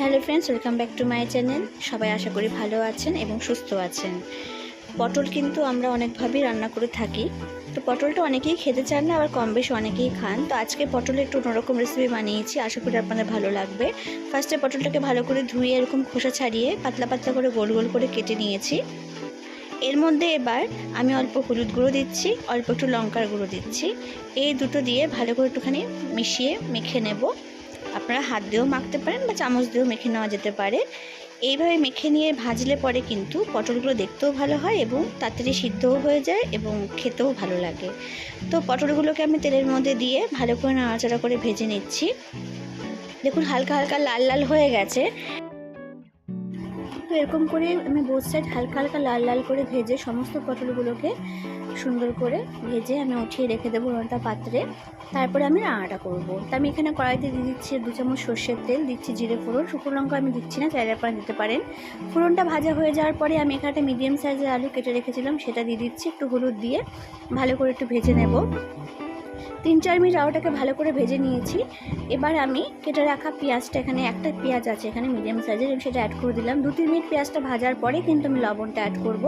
Hello friends, welcome back to my channel. সবাই আশা করি ভালো আছেন এবং সুস্থ আছেন। পটল কিন্তু আমরা অনেকভাবেই রান্না করে থাকি। তো পটলটা অনেকেই খেতে চান না, আবার কম বেশি অনেকেই খান। তো আজকে পটলের একটু অন্যরকম রেসিপি বানিয়েছি, আশা করি আপনাদের ভালো লাগবে। ফার্স্টে পটলটাকে ভালো করে ধুয়ে এরকম খোসা ছাড়িয়ে পাতলা পাতলা করে গোল গোল করে কেটে নিয়েছি। এর মধ্যে এবার আমি অল্প হলুদ গুঁড়ো দিচ্ছি, অল্প একটু লঙ্কার গুঁড়ো দিচ্ছি। এই দুটো দিয়ে ভালো করে একটুখানি মিশিয়ে মেখে নেব। আপনারা হাত দিয়েও মাখতে পারেন বা চামচ দিয়েও মেখে নেওয়া যেতে পারে। এইভাবে মেখে নিয়ে ভাজলে পরে কিন্তু পটলগুলো দেখতেও ভালো হয় এবং তাড়াতাড়ি সিদ্ধও হয়ে যায় এবং খেতেও ভালো লাগে। তো পটলগুলোকে আমি তেলের মধ্যে দিয়ে ভালো করে নাড়াচাড়া করে ভেজে নিচ্ছি। দেখুন হালকা হালকা লাল লাল হয়ে গেছে। তো এরকম করে আমি বোথ সাইড হালকা হালকা লাল লাল করে ভেজে সমস্ত পটলগুলোকে সুন্দর করে ভেজে আমি উঠিয়ে রেখে দেবো একটা পাত্রে। তারপরে আমি রান্নাটা করব। তা আমি এখানে কড়াইতে দিয়ে দিচ্ছি দু চামচ সর্ষের তেল, দিচ্ছি জিরে ফোড়ন। শুকনো লঙ্কা আমি দিচ্ছি না, চাইলে আপনারা দিতে পারেন। ফোড়নটা ভাজা হয়ে যাওয়ার পরে আমি এখানে একটা মিডিয়াম সাইজের আলু কেটে রেখেছিলাম, সেটা দিয়ে দিচ্ছি একটু হলুদ দিয়ে ভালো করে একটু ভেজে নেব। তিন চার মিনিট আলুটাকে ভালো করে ভেজে নিয়েছি। এবার আমি কেটে রাখা পেঁয়াজটা এখানে, একটা পেঁয়াজ আছে এখানে মিডিয়াম সাইজের আমি সেটা অ্যাড করে দিলাম। দু তিন মিনিট পেঁয়াজটা ভাজার পরে কিন্তু আমি লবণটা অ্যাড করব।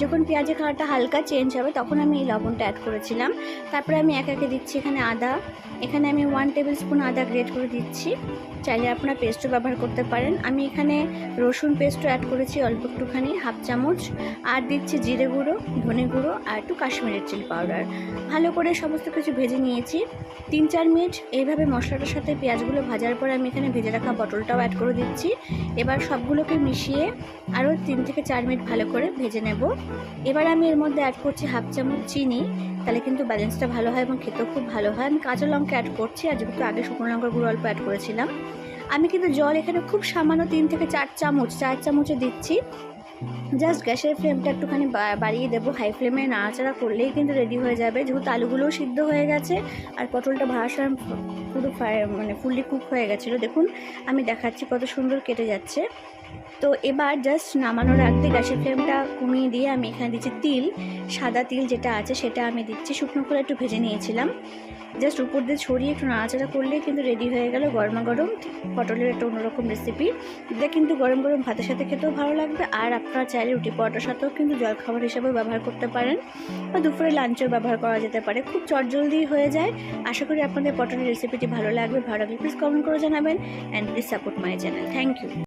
যখন পেঁয়াজের কালারটা হালকা চেঞ্জ হবে, তখন আমি এই লবণটা অ্যাড করেছিলাম। তারপরে আমি এক একে দিচ্ছি এখানে আদা। এখানে আমি ওয়ান টেবিল স্পুন আদা গ্রেট করে দিচ্ছি। চাইলে আপনারা পেস্টও ব্যবহার করতে পারেন। আমি এখানে রসুন পেস্টও অ্যাড করেছি অল্প একটুখানি হাফ চামচ। আর দিচ্ছি জিরে গুঁড়ো, ধনে গুঁড়ো আর একটু কাশ্মীরের চিলি পাউডার ভালো করে সমস্ত কিছু ভেজে নিয়েছি। তিন, চার মিনিট এইভাবে মশলাটার সাথে পেঁয়াজগুলো ভাজার পর আমি এখানে ভেজে রাখা পটলটাও অ্যাড করে দিচ্ছি। এবার সবগুলোকে মিশিয়ে আরও তিন থেকে চার মিনিট ভালো করে ভেজে নেব। এবার আমি এর মধ্যে অ্যাড করছি হাফ চামচ চিনি। তাহলে কিন্তু ব্যালেন্সটা ভালো হয় এবং খেতেও খুব ভালো হয়। আমি কাঁচা লঙ্কা অ্যাড করছি, আর যেহেতু আগে শুকনো লঙ্কার গুঁড়ো অল্প অ্যাড করেছিলাম। আমি কিন্তু জল এখানে খুব সামান্য তিন থেকে চার চামচ, চার চামচে দিচ্ছি। জাস্ট গ্যাসের ফ্লেমটা একটুখানি বাড়িয়ে দেবো। হাই ফ্লেমে নাড়াচাড়া করলেই কিন্তু রেডি হয়ে যাবে। যেহেতু আলুগুলোও সিদ্ধ হয়ে গেছে, আর পটলটা সময় পুরো মানে ফুললি কুক হয়ে গেছিল। দেখুন, আমি দেখাচ্ছি কত সুন্দর কেটে যাচ্ছে। তো এবার জাস্ট নামানোর আগে গ্যাসের ফ্লেমটা কমিয়ে দিয়ে আমি এখানে দিচ্ছি তিল, সাদা তিল যেটা আছে সেটা আমি দিচ্ছি। শুকনো করে একটু ভেজে নিয়েছিলাম। জাস্ট উপর দিয়ে ছড়িয়ে একটু নাড়াচাড়া করলেই কিন্তু রেডি হয়ে গেল গরমা গরম পটলের একটা অন্যরকম রেসিপি এটা কিন্তু গরম গরম ভাতের সাথে খেতেও ভালো লাগবে আর আপনারা চাইলে রুটি পরোটার সাথেও কিন্তু জলখাবার হিসাবেও ব্যবহার করতে পারেন বা দুপুরে লাঞ্চেও ব্যবহার করা যেতে পারে। খুব চটজলদি হয়ে যায়। আশা করি আপনাদের পটলের রেসিপিটি ভালো লাগবে। ভালো লাগলে প্লিজ কমেন্ট করে জানাবেন and please support my channel thank you